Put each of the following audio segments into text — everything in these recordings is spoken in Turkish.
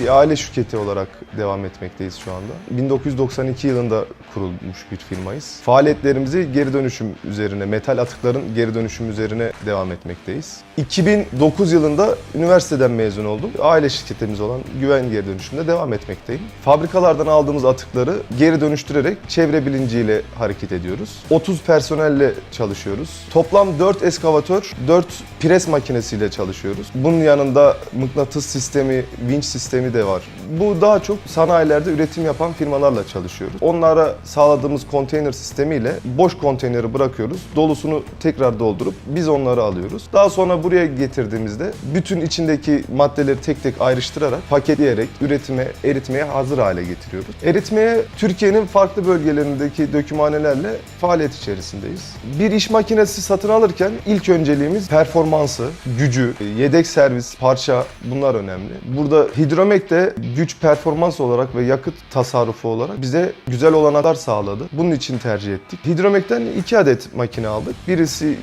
Bir aile şirketi olarak devam etmekteyiz şu anda. 1992 yılında kurulmuş bir firmayız. Faaliyetlerimizi geri dönüşüm üzerine, metal atıkların geri dönüşüm üzerine devam etmekteyiz. 2009 yılında üniversiteden mezun oldum. Aile şirketimiz olan Güven Geri Dönüşüm'de devam etmekteyim. Fabrikalardan aldığımız atıkları geri dönüştürerek çevre bilinciyle hareket ediyoruz. 30 personelle çalışıyoruz. Toplam 4 eskavatör, 4 pres makinesiyle çalışıyoruz. Bunun yanında mıknatıs sistemi, vinç sistemi de var. Bu daha çok sanayilerde üretim yapan firmalarla çalışıyoruz. Onlara sağladığımız konteyner sistemiyle boş konteyneri bırakıyoruz. Dolusunu tekrar doldurup biz onları alıyoruz. Daha sonra buraya getirdiğimizde bütün içindeki maddeleri tek tek ayrıştırarak, paketleyerek üretime, eritmeye hazır hale getiriyoruz. Eritmeye Türkiye'nin farklı bölgelerindeki dökümhanelerle faaliyet içerisindeyiz. Bir iş makinesi satın alırken ilk önceliğimiz performansı, gücü, yedek servis, parça bunlar önemli. Burada Hidromek de güç performans olarak ve yakıt tasarrufu olarak bize güzel olanaklar sağladı. Bunun için tercih ettik. Hidromek'ten iki adet makine aldık. Birisi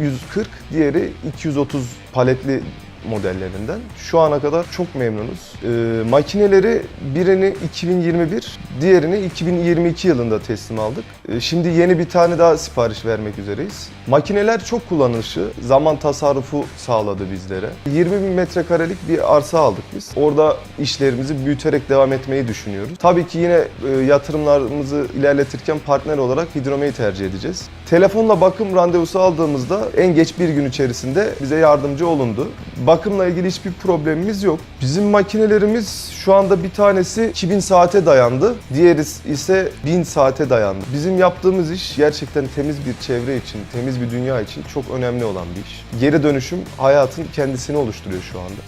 140, diğeri 230 paletli modellerinden. Şu ana kadar çok memnunuz. Ee, makineleri birini 2021, diğerini 2022 yılında teslim aldık. Ee, şimdi yeni bir tane daha sipariş vermek üzereyiz. Makineler çok kullanışlı, zaman tasarrufu sağladı bizlere. 20 bin metrekarelik bir arsa aldık biz. Orada işlerimizi büyüterek devam etmeyi düşünüyoruz. Tabii ki yine e, yatırımlarımızı ilerletirken partner olarak Hidrome'yi tercih edeceğiz. Telefonla bakım randevusu aldığımızda en geç bir gün içerisinde bize yardımcı olundu. Bakımla ilgili hiçbir problemimiz yok. Bizim makinelerimiz şu anda bir tanesi 2000 saate dayandı. Diğeri ise 1000 saate dayandı. Bizim yaptığımız iş gerçekten temiz bir çevre için, temiz bir dünya için çok önemli olan bir iş. Geri dönüşüm hayatın kendisini oluşturuyor şu anda.